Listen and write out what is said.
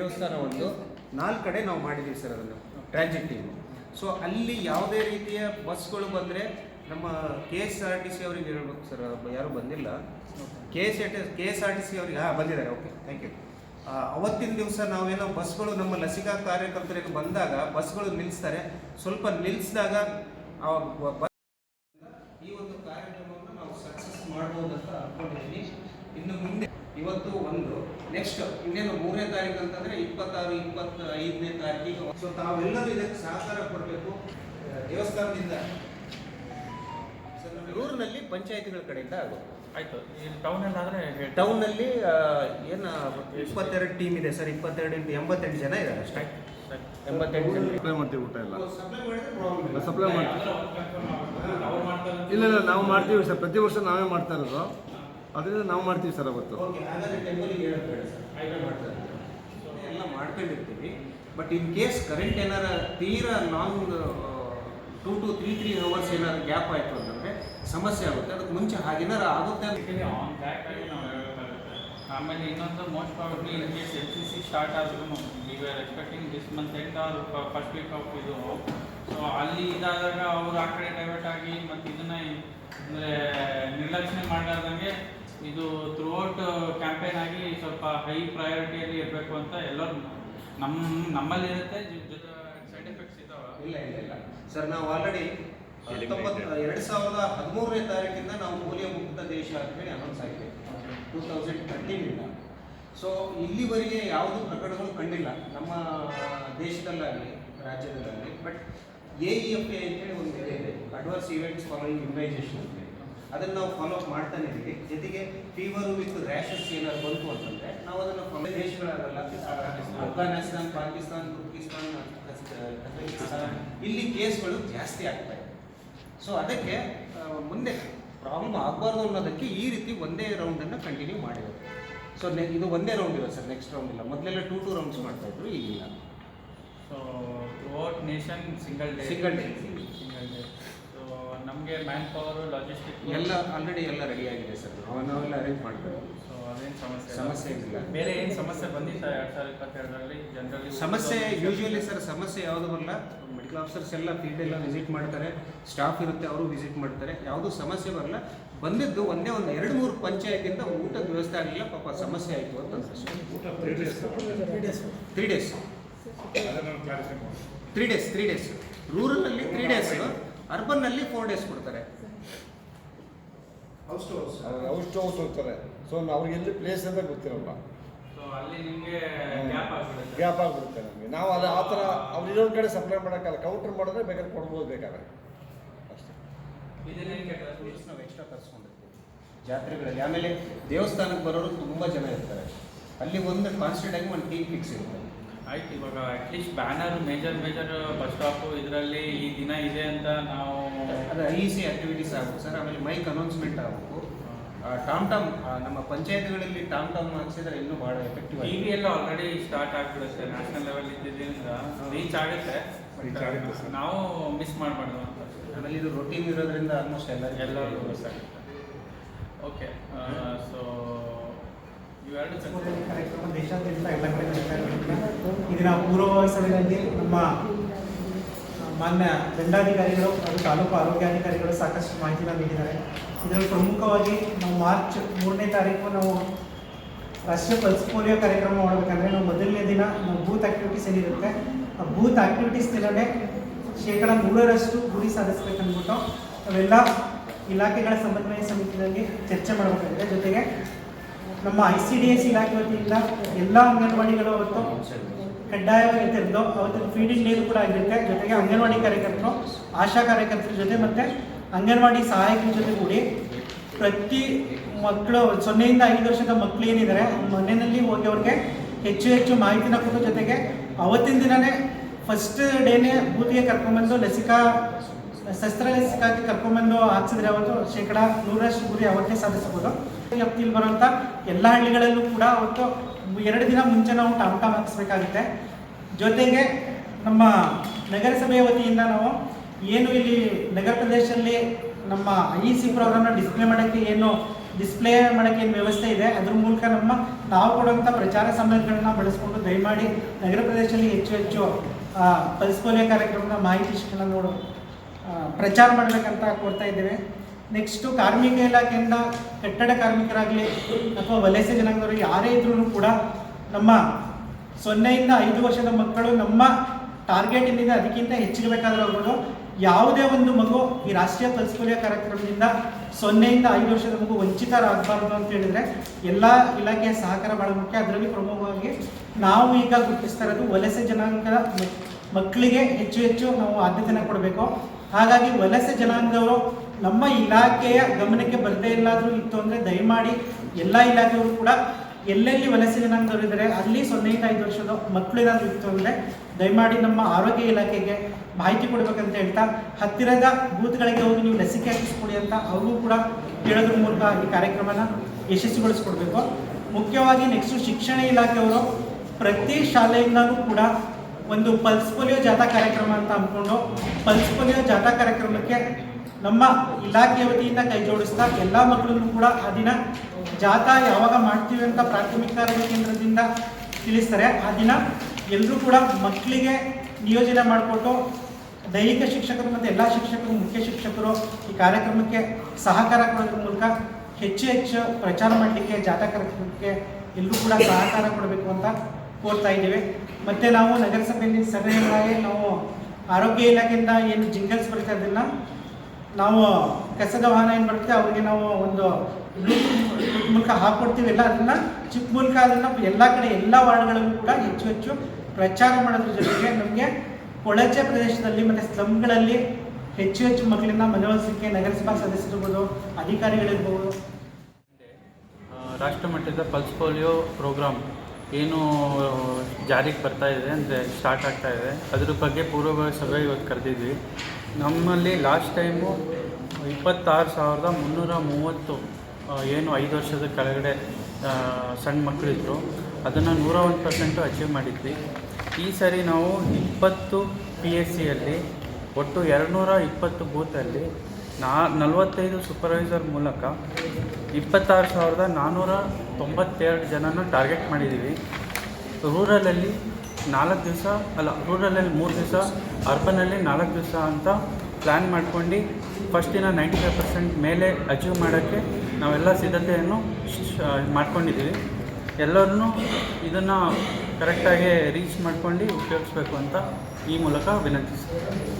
ದೇವಸ್ಥಾನ ಒಂದು ನಾಲ್ಕು ಕಡೆ ನಾವು ಮಾಡಿದ್ದೀವಿ ಸರ್ ಅದನ್ನು ಟ್ರಾನ್ಸಿಟ್ ಟೀಮು ಸೊ ಅಲ್ಲಿ ಯಾವುದೇ ರೀತಿಯ ಬಸ್ಗಳು ಬಂದರೆ ನಮ್ಮ K S R T C ಅವ್ರಿಗೆ ಹೇಳ್ಬೇಕು ಸರ್ ಯಾರು ಬಂದಿಲ್ಲ. K S R K S R T C ಅವ್ರಿಗೆ, ಹಾಂ, ಬಂದಿದ್ದಾರೆ ಓಕೆ ಥ್ಯಾಂಕ್ ಯು ಅವತ್ತಿನ ದಿವಸ ನಾವೇನೋ ಬಸ್ಗಳು ನಮ್ಮ ಲಸಿಕಾ ಕಾರ್ಯಕರ್ತರಿಗೆ ಬಂದಾಗ ಬಸ್ಗಳು ನಿಲ್ಲಿಸ್ತಾರೆ ಸ್ವಲ್ಪ ನಿಲ್ಲಿಸಿದಾಗ ಈ ಒಂದು ಕಾರ್ಯಕ್ರಮವನ್ನು ನಾವು ಸಕ್ಸಸ್ ಮಾಡ್ಬೋದು ಅಂತ ಅನ್ಕೊಂಡಿದ್ದೀನಿ ಇನ್ನು ಮುಂದೆ ಇವತ್ತು ಒಂದು. ನೆಕ್ಸ್ಟ್ ಇನ್ನೇನು ಮೂರನೇ ತಾರೀಕು ಅಂತಂದ್ರೆ ಇಪ್ಪತ್ತಾರು ಇಪ್ಪತ್ತ ಐದನೇ ತಾರೀಕಿಗೆ ಸೊ ತಾವೆಲ್ಲರೂ ಇದಕ್ಕೆ ಸಹಕಾರ ಕೊಡಬೇಕು. ದೇವಸ್ಥಾನದಿಂದ. ಊರಿನಲ್ಲಿ ಪಂಚಾಯತಿಗಳ ಕಡೆಯಿಂದ ಆಗುತ್ತೆ ಆಯ್ತು ಇಲ್ಲಿ ಟೌನಲ್ಲಿ ಆದರೆ ಹೇಳಿ ಟೌನ್ನಲ್ಲಿ ಏನು ಇಪ್ಪತ್ತೆರಡು ಟೀಮ್ ಇದೆ ಸರ್ ಇಪ್ಪತ್ತೆರಡು ಇಂಟು ಎಂಬತ್ತೆಂಟು ಜನ ಇದ್ದಾರೆ ಅಷ್ಟೇ. ಎಂಬತ್ತೆಂಟು ಜನ. ಸಪ್ಲೈ ಮಾಡ್ತೀವಿ ಊಟ ಎಲ್ಲ ಸಪ್ಲೈ ಮಾಡ್ತೀವಿ. ಇಲ್ಲ ಇಲ್ಲ ನಾವು ಮಾಡ್ತೀವಿ ಸರ್. ಪ್ರತಿ ವರ್ಷ ನಾವೇ ಮಾಡ್ತಾ ಇರೋದು. ಅದರಿಂದ ನಾವು ಮಾಡ್ತೀವಿ ಸರ್ ಅವತ್ತು. ಓಕೆ ಹಾಗಾದ್ರೆ ಟೆಂಪಲಿಗೆ ಹೇಳೋದು ಬೇಡ ಸರ್. ಮಾಡ್ತಾರೆ ಎಲ್ಲ ಮಾಡ್ಕೊಂಡಿರ್ತೀವಿ. ಬಟ್ ಇನ್ ಕೇಸ್ ಕರೆಂಟ್ ಏನಾರ ತೀರಾ long two to three three hours ಏನಾದ್ರು ಗ್ಯಾಪ್ ಆಯಿತು ಅಂತಂದರೆ ಸಮಸ್ಯೆ ಆಗುತ್ತೆ. ಅದಕ್ಕೆ ಮುಂಚೆ ಹಾಗೇನಾರ ಆಗುತ್ತೆ ಅಂತ ಆನ್ ಬ್ಯಾಕ್ ಆಗಿ ನಾವು ಹೇಳಬೇಕಾಗುತ್ತೆ. ಆಮೇಲೆ ಇನ್ನೊಂದು most probably in case L C C start ಆದ್ರೂ we are expecting this month end or first week of ಇದು. ಸೊ ಅಲ್ಲಿ ಇದಾದಾಗ ಅವರು ಆ ಕಡೆ ಡೈವರ್ಟ್ ಆಗಿ ಮತ್ತು ಇದನ್ನ ಅಂದರೆ ನಿರ್ಲಕ್ಷಣೆ ಮಾಡಲಾರ್ದಂಗೆ ಇದು ಥ್ರೂಔಟ್ ಕ್ಯಾಂಪೇನ್ ಆಗಿ ಸ್ವಲ್ಪ ಹೈ ಪ್ರಯಾರಿಟಿಯಲ್ಲಿ ಇರಬೇಕು ಅಂತ ಎಲ್ಲರೂ ನಮ್ಮ ನಮ್ಮಲ್ಲಿ ಇರುತ್ತೆ ಸೈಡ್ ಎಫೆಕ್ಟ್ಸ್ ಇದ್ದಾವೆ ಇಲ್ಲ ಇಲ್ಲ ಇಲ್ಲ. ಸರ್ ನಾವು ಆಲ್ರೆಡಿ ಹತ್ತೊಂಬತ್ತು ಎರಡು ಸಾವಿರದ ಹದಿಮೂರನೇ ತಾರೀಕಿಂದ ನಾವು ಪೋಲಿಯೋ ಮುಕ್ತ ದೇಶ ಅಂತ ಹೇಳಿ ಅನೌನ್ಸ್ ಆಗಿದೆ. ಟೂ ತೌಸಂಡ್ ಥರ್ಟೀನಿಂದ ಸೊ ಇಲ್ಲಿವರೆಗೆ ಯಾವುದೂ ಪ್ರಕರಣಗಳು ಕಂಡಿಲ್ಲ. ನಮ್ಮ ದೇಶದಲ್ಲಾಗಲಿ ರಾಜ್ಯದಲ್ಲಾಗಲಿ. But A E F A ಅಂತೇಳಿ ಒಂದು ಇದೆ. ಇದೆ ಅಡ್ವರ್ಸ್ ಇವೆಂಟ್ಸ್ ಫಾಲೋಯಿಂಗ್ ಇಮ್ಯುನೈಸೇಷನ್ ಅಂತ ಅದನ್ನು ನಾವು ಫಾಲೋ ಅಪ್ ಮಾಡ್ತಾನೆ ಇದ್ದೀವಿ. ಜೊತೆಗೆ ಫೀವರು ವಿತ್ ರ್ಯಾಷಸ್ ಏನಾದ್ರು ಬಂತು ಅಂತಂದರೆ ನಾವು ಅದನ್ನು ದೇಶಗಳಾಗಲ್ಲ. ಅಫ್ಘಾನಿಸ್ತಾನ್ ಪಾಕಿಸ್ತಾನ್ ತುರ್ಕಿಸ್ತಾನ್ ಇಲ್ಲಿ ಕೇಸ್ಗಳು ಜಾಸ್ತಿ ಆಗ್ತಾ ಇದೆ. ಸೊ ಅದಕ್ಕೆ ಮುಂದೆ ಪ್ರಾಬ್ಲಮ್ ಆಗಬಾರ್ದು ಅನ್ನೋದಕ್ಕೆ ಈ ರೀತಿ ಒಂದೇ ರೌಂಡನ್ನು ಕಂಟಿನ್ಯೂ ಮಾಡಿರೋದು. ಸೊ ಇದು ಒಂದೇ ರೌಂಡ್ ಇರೋದು ಸರ್ ನೆಕ್ಸ್ಟ್ ರೌಂಡ್ ಇಲ್ಲ. ಮೊದಲೆಲ್ಲ ಟೂ ಟೂ ರೌಂಡ್ಸ್ ಮಾಡ್ತಾ ಇದ್ರು ಈಗಿಲ್ಲ. So nation single day single day single day ನಮಗೆ ಮ್ಯಾನ್ ಪವರ್ ಲಾಜಿಸ್ಟಿಕ್ ಎಲ್ಲ ಆಲ್ರೆಡಿ ಎಲ್ಲ ರೆಡಿ ಆಗಿದೆ ಸರ್. ನಾವು ನಾವೆಲ್ಲ ಅರೇಂಜ್ ಮಾಡ್ತಾರೆ. ಸೊ ಅದೇನು ಸಮಸ್ಯೆ ಇಲ್ಲ. ಸಮಸ್ಯೆ ಇಲ್ಲ. ಬೇರೆ ಏನು ಸಮಸ್ಯೆ ಬಂದಿತ್ತು ಎರಡು ಸಾವಿರದ ಇಪ್ಪತ್ತೆರಡರಲ್ಲಿ? ಜನರಲ್ಲಿ ಸಮಸ್ಯೆ ಯೂಶುವಲಿ ಸರ್ ಸಮಸ್ಯೆ ಯಾವುದು ಬರಲ್ಲ. ಮೆಡಿಕಲ್ ಆಫೀಸರ್ಸ್ ಎಲ್ಲ ಫೀಲ್ಡ್ ಎಲ್ಲ ವಿಸಿಟ್ ಮಾಡ್ತಾರೆ. ಸ್ಟಾಫ್ ಇರುತ್ತೆ ಅವರು ವಿಸಿಟ್ ಮಾಡ್ತಾರೆ. ಯಾವುದೂ ಸಮಸ್ಯೆ ಬರಲ್ಲ. ಬಂದಿದ್ದು ಒಂದೇ ಒಂದು ಎರಡು ಮೂರು ಪಂಚಾಯತಿಂದ ಊಟದ ವ್ಯವಸ್ಥೆ ಆಗಲಿಲ್ಲ. ಪಾಪ ಸಮಸ್ಯೆ ಆಯಿತು ಅಂತ three days three days three days ರೂರಲಲ್ಲಿ three days ಅರ್ಬನ್ನಲ್ಲಿ ಫೋರ್ ಡೇಸ್ ಕೊಡ್ತಾರೆ. ಔಟ್ ಟು ಔಟ್ ಹೋಗ್ತಾರೆ ಸೊ ಅವ್ರಿಗೆ ಎಲ್ಲಿ ಪ್ಲೇಸ್ ಅಂತ ಗೊತ್ತಿರಲ್ಲ. ಸೊ ಅಲ್ಲಿ ನಿಮಗೆ ಗ್ಯಾಪ್ ಆಗ್ಬಿಡುತ್ತೆ. ನಮಗೆ. ನಾವು ಅದು ಆ ಥರ ಅವ್ರು ಇನ್ನೊಂದು ಕಡೆ ಸಪ್ಲೈ ಮಾಡೋಕ್ಕಲ್ಲ ಕೌಂಟರ್ ಮಾಡಿದ್ರೆ ಬೇಕಾದ್ರೆ ಕೊಡ್ಬೋದು ಬೇಕಾದ್ರೆ. ಅಷ್ಟೇ. ನಾವು ಎಕ್ಸ್ಟ್ರಾ ತರಿಸ್ಕೊಂಡಿರ್ತೀವಿ. ಜಾತ್ರೆಗಳಲ್ಲಿ. ಆಮೇಲೆ ದೇವಸ್ಥಾನಕ್ಕೆ ಬರೋರು ತುಂಬ ಜನ ಇರ್ತಾರೆ. ಅಲ್ಲಿ ಒಂದು ಕಾನ್ಸ್ಟೆಂಟ್ ಆಗಿ ಒಂದು ಟೀಮ್ ಫಿಕ್ಸ್ ಇರುತ್ತೆ. ಆಯ್ತು ಇವಾಗ at least banner major major bus stop ಇದರಲ್ಲಿ ಈ ದಿನ ಇದೆ ಅಂತ ನಾವು ಅದು ಐ ಸಿ ಆಕ್ಟಿವಿಟೀಸ್ ಆಗಬೇಕು. ಸರ್ ಆಮೇಲೆ ಮೈಕ್ ಅನೌನ್ಸ್ಮೆಂಟ್ ಆಗಬೇಕು. ಟಾಮ್ ಟಾಮ್ ನಮ್ಮ ಪಂಚಾಯತ್ಗಳಲ್ಲಿ ಟಾಮ್ ಟಾಮ್ ಹಾಕ್ಸಿದ್ರೆ ಇನ್ನೂ ಭಾಳ ಎಫೆಕ್ಟಿವ್ ಟಿ ವಿ ಎಲ್ಲ ಆಲ್ರೆಡಿ ಸ್ಟಾರ್ಟ್ ಆಗ್ಬಿಡುತ್ತೆ. ನ್ಯಾಷನಲ್ ಲೆವೆಲ್ ಇದ್ದಿದ್ದರಿಂದ ರೀಚ್ ಆಗುತ್ತೆ. ನಾವು ಮಿಸ್ ಮಾಡಬಾರ್ದು ಅಂತ. ಆಮೇಲೆ ಇದು ರೊಟೀನ್ ಇರೋದ್ರಿಂದ ಆಲ್ಮೋಸ್ಟ್ ಎಲ್ಲ ಎಲ್ಲರೂ ಗೊತ್ತಾಗುತ್ತೆ. ಓಕೆ ಸೊ ಕಾರ್ಯಕ್ರಮ ದೇಶಾದ್ಯಂತ ಎಲ್ಲ ಕಡೆ ನಡೀತಾ ಇರೋದ್ರಿಂದ ಇದರ ಪೂರ್ವವಸರದಲ್ಲಿ ನಮ್ಮ ಮಾನ್ಯ ದಂಡಾಧಿಕಾರಿಗಳು ಹಾಗೂ ತಾಲೂಕು ಆರೋಗ್ಯಾಧಿಕಾರಿಗಳು ಸಾಕಷ್ಟು ಮಾಹಿತಿನ ನೀಡಿದ್ದಾರೆ. ಇದರಲ್ಲಿ ಪ್ರಮುಖವಾಗಿ ನಾವು ಮಾರ್ಚ್ ಮೂರನೇ ತಾರೀಕು ನಾವು ರಾಷ್ಟ್ರೀಯ ಪಲ್ಸ್ ಪೋಲಿಯೋ ಕಾರ್ಯಕ್ರಮ ಮಾಡಬೇಕಂದ್ರೆ ನಾವು ಮೊದಲನೇ ದಿನ ನಾವು ಬೂತ್ ಆಕ್ಟಿವಿಟೀಸ್ ಏನಿರುತ್ತೆ, ಆ ಬೂತ್ ಆಕ್ಟಿವಿಟೀಸ್ ದಿನವೇ ಶೇಕಡ ನೂರರಷ್ಟು ಗುರಿ ಸಾಧಿಸ್ಬೇಕಂದ್ಬಿಟ್ಟು ನಾವೆಲ್ಲ ಇಲಾಖೆಗಳ ಸಮನ್ವಯ ಸಮಿತಿಯಲ್ಲಿ ಚರ್ಚೆ ಮಾಡಬೇಕಾಗಿದೆ. ಜೊತೆಗೆ ನಮ್ಮ ಐ ಸಿ ಡಿ ಎಸ್ ಇಲಾಖೆ ವತಿಯಿಂದ ಎಲ್ಲ ಅಂಗನವಾಡಿಗಳು ಅವತ್ತು ಕಡ್ಡಾಯವಾಗಿ ತೆರೆದು ಅವತ್ತಿನ ಫೀಡಿಂಗ್ ನೀರು ಕೂಡ ಆಗಿರುತ್ತೆ. ಜೊತೆಗೆ ಅಂಗನವಾಡಿ ಕಾರ್ಯಕರ್ತರು, ಆಶಾ ಕಾರ್ಯಕರ್ತರ ಜೊತೆ ಮತ್ತು ಅಂಗನವಾಡಿ ಸಹಾಯಕರ ಜೊತೆ ಕೂಡಿ ಪ್ರತಿ ಮಕ್ಕಳು, ಸೊನ್ನೆಯಿಂದ ಐದು ವರ್ಷದ ಮಕ್ಕಳು ಏನಿದ್ದಾರೆ, ಮನೆಯಲ್ಲಿ ಹೋಗಿ ಅವ್ರಿಗೆ ಹೆಚ್ಚು ಹೆಚ್ಚು ಮಾಹಿತಿನ ಕೊಟ್ಟು ಜೊತೆಗೆ ಅವತ್ತಿನ ದಿನನೇ ಫಸ್ಟ್ ಡೇನೇ ಬೂತಿಗೆ ಕರ್ಕೊಂಡ್ಬಂದು ಲಸಿಕಾ ಶಸ್ತ್ರ ಕರ್ಕೊಂಡ್ಬಂದು ಹಾಕ್ಸಿದ್ರೆ ಅವತ್ತು ಶೇಕಡ ನೂರಷ್ಟು ಗುರಿ ಅವತ್ತೇ ಸಾಧಿಸಬಹುದು. ವ್ಯಾಪ್ತಿಯಲ್ಲಿ ಬರುವಂಥ ಎಲ್ಲ ಹಳ್ಳಿಗಳಲ್ಲೂ ಕೂಡ ಅವತ್ತು ಎರಡು ದಿನ ಮುಂಚೆ ನಾವು ಟಾಮ್ ಟಾಮ್ ಹಾಕಿಸ್ಬೇಕಾಗುತ್ತೆ. ಜೊತೆಗೆ ನಮ್ಮ ನಗರಸಭೆಯ ವತಿಯಿಂದ ನಾವು ಏನು ಇಲ್ಲಿ ನಗರ ಪ್ರದೇಶದಲ್ಲಿ ನಮ್ಮ ಐ ಸಿ ಪ್ರೋಗ್ರಾಮ್ನ ಡಿಸ್ಪ್ಲೇ ಮಾಡೋಕ್ಕೆ ಏನು ಡಿಸ್ಪ್ಲೇ ಮಾಡೋಕ್ಕೆ ಏನು ವ್ಯವಸ್ಥೆ ಇದೆ ಅದ್ರ ಮೂಲಕ ನಮ್ಮ ನಾವು ಕೊಡುವಂಥ ಪ್ರಚಾರ ಸಂಬಂಧಗಳನ್ನ ಬಳಸ್ಕೊಂಡು ದಯಮಾಡಿ ನಗರ ಪ್ರದೇಶದಲ್ಲಿ ಹೆಚ್ಚು ಹೆಚ್ಚು ಪಲ್ಸ್ ಪೋಲಿಯೋ ಕಾರ್ಯಕ್ರಮದ ಮಾಹಿತಿ ಶಿಕ್ಷಣ ನೋಡು ಆ, ಪ್ರಚಾರ ಮಾಡಬೇಕಂತ ಕೋರ್ತಾ ಇದ್ದೇವೆ. ನೆಕ್ಸ್ಟು ಕಾರ್ಮಿಕ ಇಲಾಖೆಯಿಂದ ಕಟ್ಟಡ ಕಾರ್ಮಿಕರಾಗಲಿ ಅಥವಾ ವಲಸೆ ಜನಾಂಗದವರು ಯಾರೇ ಇದ್ರೂ ಕೂಡ ನಮ್ಮ ಸೊನ್ನೆಯಿಂದ ಐದು ವರ್ಷದ ಮಕ್ಕಳು ನಮ್ಮ ಟಾರ್ಗೆಟ್ ಏನಿದೆ ಅದಕ್ಕಿಂತ ಹೆಚ್ಚಿರಬೇಕಾದ್ರೆ ಅವರು ಯಾವುದೇ ಒಂದು ಮಗು ಈ ರಾಷ್ಟ್ರೀಯ ಪಲ್ಸ್ ಪೋಲಿಯೋ ಕಾರ್ಯಕ್ರಮದಿಂದ ಸೊನ್ನೆಯಿಂದ ಐದು ವರ್ಷದ ಮಗು ವಂಚಿತರಾಗಬಾರ್ದು ಅಂತ ಹೇಳಿದ್ರೆ ಎಲ್ಲ ಇಲಾಖೆಯ ಸಹಕಾರ ಬಹಳ ಮುಖ್ಯ. ಅದರಲ್ಲಿ ಪ್ರಮುಖವಾಗಿ ನಾವು ಈಗ ಗುರುತಿಸ್ತಾ ಇರೋದು ವಲಸೆ ಜನಾಂಗದ ಮಕ್ಕಳಿಗೆ ಹೆಚ್ಚು ಹೆಚ್ಚು ನಾವು ಆದ್ಯತೆಯನ್ನು ಕೊಡಬೇಕು. ಹಾಗಾಗಿ ವಲಸೆ ಜನಾಂಗದವರು ನಮ್ಮ ಇಲಾಖೆಯ ಗಮನಕ್ಕೆ ಬರದೇ ಇಲ್ಲಾದರೂ ಇತ್ತು ಅಂದರೆ ದಯಮಾಡಿ ಎಲ್ಲ ಇಲಾಖೆಯವರು ಕೂಡ ಎಲ್ಲೆಲ್ಲಿ ವಲಸೆ ಜನಾಂಗದವರು ಇದ್ದಾರೆ, ಅಲ್ಲಿ ಸೊನ್ನೆಯಿಂದ ಐದು ವರ್ಷದ ಮಕ್ಕಳು ಏನಾದರೂ ಇತ್ತು ಅಂದರೆ ದಯಮಾಡಿ ನಮ್ಮ ಆರೋಗ್ಯ ಇಲಾಖೆಗೆ ಮಾಹಿತಿ ಕೊಡಬೇಕಂತ ಹೇಳ್ತಾ, ಹತ್ತಿರದ ಬೂತ್ಗಳಿಗೆ ಹೋಗಿ ನೀವು ಲಸಿಕೆ ಹಾಕಿಸ್ಕೊಡಿ ಅಂತ ಅವ್ರಿಗೂ ಕೂಡ ಕೇಳೋದ್ರ ಮೂಲಕ ಈ ಕಾರ್ಯಕ್ರಮನ ಯಶಸ್ವಿಗೊಳಿಸ್ಕೊಡ್ಬೇಕು. ಮುಖ್ಯವಾಗಿ ನೆಕ್ಸ್ಟು ಶಿಕ್ಷಣ ಇಲಾಖೆಯವರು ಪ್ರತಿ ಶಾಲೆಯಿಂದಲೂ ಕೂಡ ಒಂದು ಪಲ್ಸ್ ಪೋಲಿಯೋ ಜಾಥಾ ಕಾರ್ಯಕ್ರಮ ಅಂತ ಅಂದ್ಕೊಂಡು ಪಲ್ಸ್ ಪೋಲಿಯೋ ಜಾಥಾ ಕಾರ್ಯಕ್ರಮಕ್ಕೆ ನಮ್ಮ ಇಲಾಖೆಯ ವತಿಯಿಂದ ಕೈ ಜೋಡಿಸ್ತಾ ಎಲ್ಲ ಮಕ್ಕಳನ್ನು ಕೂಡ ಆ ದಿನ ಜಾಥಾ ಯಾವಾಗ ಮಾಡ್ತೀವಿ ಅಂತ ಪ್ರಾಥಮಿಕ ಆರೋಗ್ಯ ಕೇಂದ್ರದಿಂದ ತಿಳಿಸ್ತಾರೆ. ಆ ದಿನ ಎಲ್ಲರೂ ಕೂಡ ಮಕ್ಕಳಿಗೆ ನಿಯೋಜನೆ ಮಾಡಿಕೊಟ್ಟು ದೈಹಿಕ ಶಿಕ್ಷಕರು ಮತ್ತು ಎಲ್ಲ ಶಿಕ್ಷಕರು, ಮುಖ್ಯ ಶಿಕ್ಷಕರು ಈ ಕಾರ್ಯಕ್ರಮಕ್ಕೆ ಸಹಕಾರ ಕೊಡೋದ್ರ ಮೂಲಕ ಹೆಚ್ಚು ಹೆಚ್ಚು ಪ್ರಚಾರ ಮಾಡಲಿಕ್ಕೆ ಜಾಥಾ ಕಾರ್ಯಕ್ರಮಕ್ಕೆ ಎಲ್ಲರೂ ಕೂಡ ಸಹಕಾರ ಕೊಡಬೇಕು ಅಂತ ಕೋರ್ತಾ ಇದ್ದೇವೆ. ಮತ್ತು ನಾವು ನಗರಸಭೆಯಲ್ಲಿ ಸಭೆಗಳಾಗಿ ನಾವು ಆರೋಗ್ಯ ಇಲಾಖೆಯಿಂದ ಏನು ಜಿಂಗಲ್ಸ್ ಬರ್ತಾ ನಾವು ಕಸದ ವಾಹನ ಏನು ಬರುತ್ತೆ ಅವರಿಗೆ ನಾವು ಒಂದು ಮೂಲಕ ಹಾಕ್ಕೊಡ್ತೀವಲ್ಲ ಅದನ್ನು ಚಿಕ್ಕ ಮೂಲಕ ಅದನ್ನು ಎಲ್ಲ ಕಡೆ ಎಲ್ಲ ವಾರ್ಡ್ಗಳಲ್ಲೂ ಕೂಡ ಹೆಚ್ಚು ಹೆಚ್ಚು ಪ್ರಚಾರ ಮಾಡೋದ್ರ ಜೊತೆಗೆ ನಮಗೆ ಕೊಳಚೆ ಪ್ರದೇಶದಲ್ಲಿ ಮತ್ತೆ ಸ್ಲಮ್ಗಳಲ್ಲಿ ಹೆಚ್ಚು ಹೆಚ್ಚು ಮಕ್ಕಳನ್ನ ಮನವೊಲಿಸಲಿಕ್ಕೆ ನಗರಸಭಾ ಸದಸ್ಯರಿರ್ಬೋದು ಅಧಿಕಾರಿಗಳಿರ್ಬೋದು. ಆ, ರಾಷ್ಟ್ರ ಮಟ್ಟದ ಪಲ್ಸ್ ಪೋಲಿಯೋ ಪ್ರೋಗ್ರಾಮ್ ಏನು ಜಾರಿಗೆ ಬರ್ತಾ ಇದೆ ಅಂದರೆ ಸ್ಟಾರ್ಟ್ ಆಗ್ತಾ ಇದೆ. ಅದ್ರ ಬಗ್ಗೆ ಪೂರ್ವಭಾವಿ ಸಭೆ ಇವತ್ತು ಕರೆದಿದ್ವಿ. ನಮ್ಮಲ್ಲಿ ಲಾಸ್ಟ್ ಟೈಮು ಇಪ್ಪತ್ತಾರು ಸಾವಿರದ ಮುನ್ನೂರ ಮೂವತ್ತು ಏನು ಐದು ವರ್ಷದ ಕೆಳಗಡೆ ಸಣ್ಣ ಮಕ್ಕಳಿದ್ರು. ಅದನ್ನು ನೂರ ಒಂದು ಪರ್ಸೆಂಟು ಅಚೀವ್ ಮಾಡಿದ್ವಿ. ಈ ಸರಿ ನಾವು ಇಪ್ಪತ್ತು ಪಿ ಎಸ್ ಸಿಯಲ್ಲಿ ಒಟ್ಟು ಎರಡುನೂರ ಇಪ್ಪತ್ತು ಬೂತಲ್ಲಿ ನಾ ನಲವತ್ತೈದು ಸೂಪರ್ವೈಸರ್ ಮೂಲಕ ಇಪ್ಪತ್ತಾರು ಸಾವಿರದ ನಾನ್ನೂರ ತೊಂಬತ್ತೆರಡು ಜನನ ಟಾರ್ಗೆಟ್ ಮಾಡಿದ್ದೀವಿ ರೂರಲಲ್ಲಿ ನಾಲ್ಕು ದಿವಸ, ಅಲ್ಲ ರೂರಲಲ್ಲಿ ಮೂರು ದಿವಸ ಅರ್ಬನಲ್ಲಿ ನಾಲ್ಕು ದಿವಸ ಅಂತ ಪ್ಲ್ಯಾನ್ ಮಾಡ್ಕೊಂಡು ಫಸ್ಟ್ ದಿನ ನೈಂಟಿ ಫೈವ್ ಪರ್ಸೆಂಟ್ ಮೇಲೆ ಅಚೀವ್ ಮಾಡೋಕ್ಕೆ ನಾವೆಲ್ಲ ಸಿದ್ಧತೆಯನ್ನು ಮಾಡ್ಕೊಂಡಿದ್ದೀವಿ ಎಲ್ಲರನ್ನೂ ಇದನ್ನು ಕರೆಕ್ಟಾಗಿ ರೀಚ್ ಮಾಡ್ಕೊಂಡು ಉಪಯೋಗಿಸ್ಬೇಕು ಅಂತ ಈ ಮೂಲಕ ವಿನಂತಿಸ್ತೀನಿ.